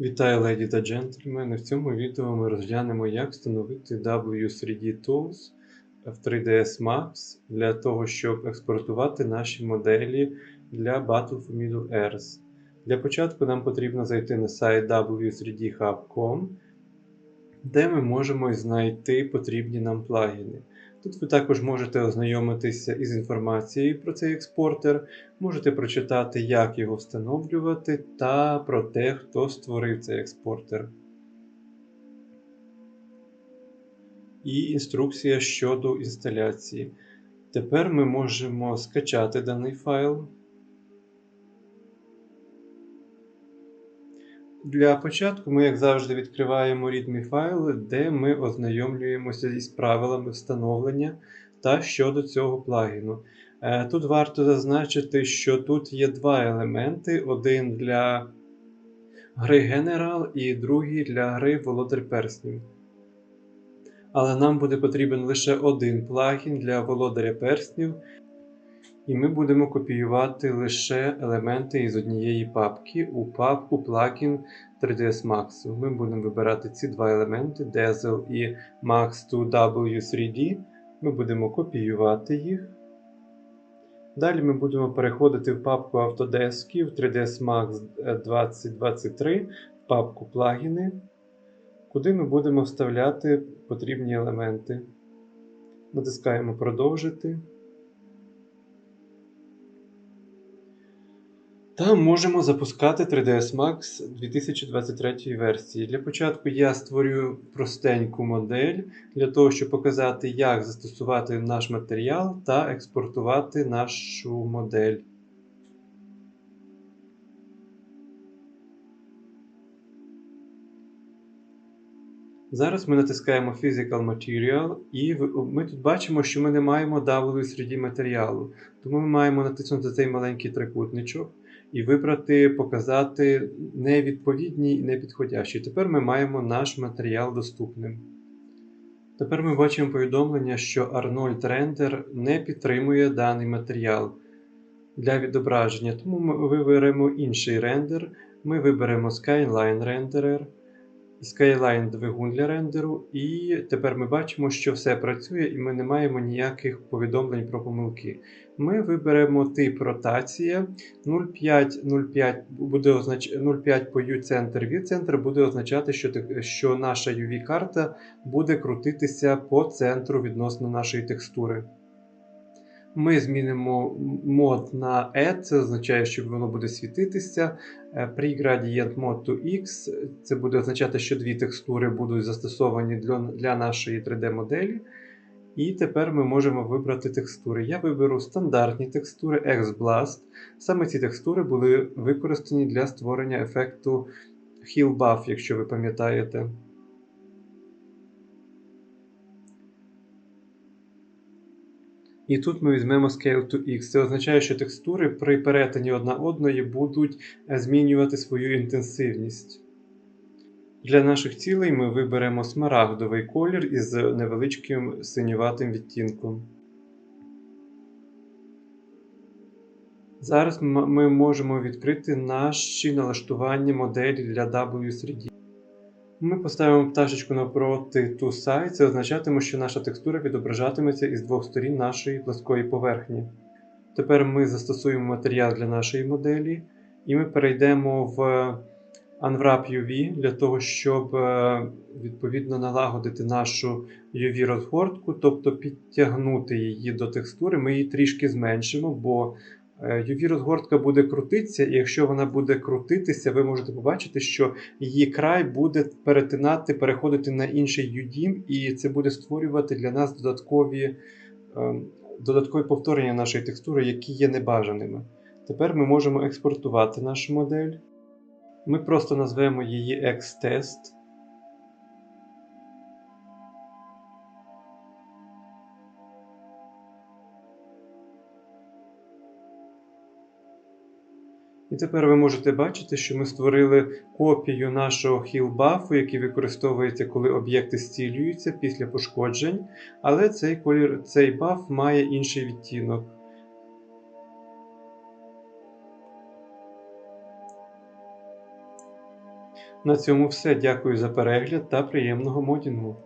Вітаю, леді та джентльмени! В цьому відео ми розглянемо, як встановити W3D Tools в 3ds Max для того, щоб експортувати наші моделі для Battle for Middle Earth. Для початку нам потрібно зайти на сайт w3dhub.com, де ми можемо знайти потрібні нам плагіни. Тут ви також можете ознайомитися із інформацією про цей експортер, можете прочитати, як його встановлювати, та про те, хто створив цей експортер. І інструкція щодо інсталяції. Тепер ми можемо скачати даний файл. Для початку ми, як завжди, відкриваємо readme файл, де ми ознайомлюємося із правилами встановлення та щодо цього плагіну. Е, тут варто зазначити, що тут є два елементи: один для гри General і другий для гри Володар Перснів. Але нам буде потрібен лише один плагін для Володаря Перснів. І ми будемо копіювати лише елементи із однієї папки у папку Plugin 3ds Max. Ми будемо вибирати ці два елементи Dazzle і Max2W3D. Ми будемо копіювати їх. Далі ми будемо переходити в папку Autodesk в 3ds Max 2023 в папку плагіни, куди ми будемо вставляти потрібні елементи. Натискаємо Продовжити. Та можемо запускати 3ds Max 2023 версії. Для початку я створю простеньку модель для того, щоб показати, як застосувати наш матеріал та експортувати нашу модель. Зараз ми натискаємо Physical Material, і ми тут бачимо, що ми не маємо W серед матеріалу. Тому ми маємо натиснути цей маленький трикутничок і вибрати, показати невідповідні і непідходящі. Тепер ми маємо наш матеріал доступним. Тепер ми бачимо повідомлення, що Arnold Render не підтримує даний матеріал для відображення, тому ми виберемо інший рендер. Ми виберемо Skyline Renderer. Skyline двигун для рендеру, і тепер ми бачимо, що все працює, і ми не маємо ніяких повідомлень про помилки. Ми виберемо тип ротація 0,5 буде означ... 0,5 по U-центр від центр буде означати, що що наша UV-карта буде крутитися по центру відносно нашої текстури. Ми змінимо мод на E, це означає, що воно буде світитися. Pre-gradient mode to X, це буде означати, що дві текстури будуть застосовані для, для нашої 3D-моделі. І тепер ми можемо вибрати текстури. Я виберу стандартні текстури X-Blast. Саме ці текстури були використані для створення ефекту Heal Buff, якщо ви пам'ятаєте. І тут ми візьмемо Scale to X. Це означає, що текстури при перетині одна одної будуть е, змінювати свою інтенсивність. Для наших цілей ми виберемо смарагдовий колір із невеличким синюватим відтінком. Зараз ми можемо відкрити наші налаштування моделі для W3D. Ми поставимо пташечку навпроти ToSide, це означатиме, що наша текстура відображатиметься із двох сторін нашої плоскої поверхні. Тепер ми застосуємо матеріал для нашої моделі, і ми перейдемо в Unwrap UV для того, щоб е, відповідно налагодити нашу UV-розгортку, тобто підтягнути її до текстури. Ми її трішки зменшимо, бо UV-розгортка е, буде крутитися, і якщо вона буде крутитися, ви можете побачити, що її край буде перетинати, переходити на інший UDIM, і це буде створювати для нас додаткові ем, додаткові повторення нашої текстури, які є небажаними. Тепер ми можемо експортувати нашу модель. Ми просто назвемо її X-Test. І тепер ви можете бачити, що ми створили копію нашого buff, який використовується, коли об'єкти зцілюються після пошкоджень, але цей колір, цей баф має інший відтінок. На цьому все. Дякую за перегляд та приємного модінгу!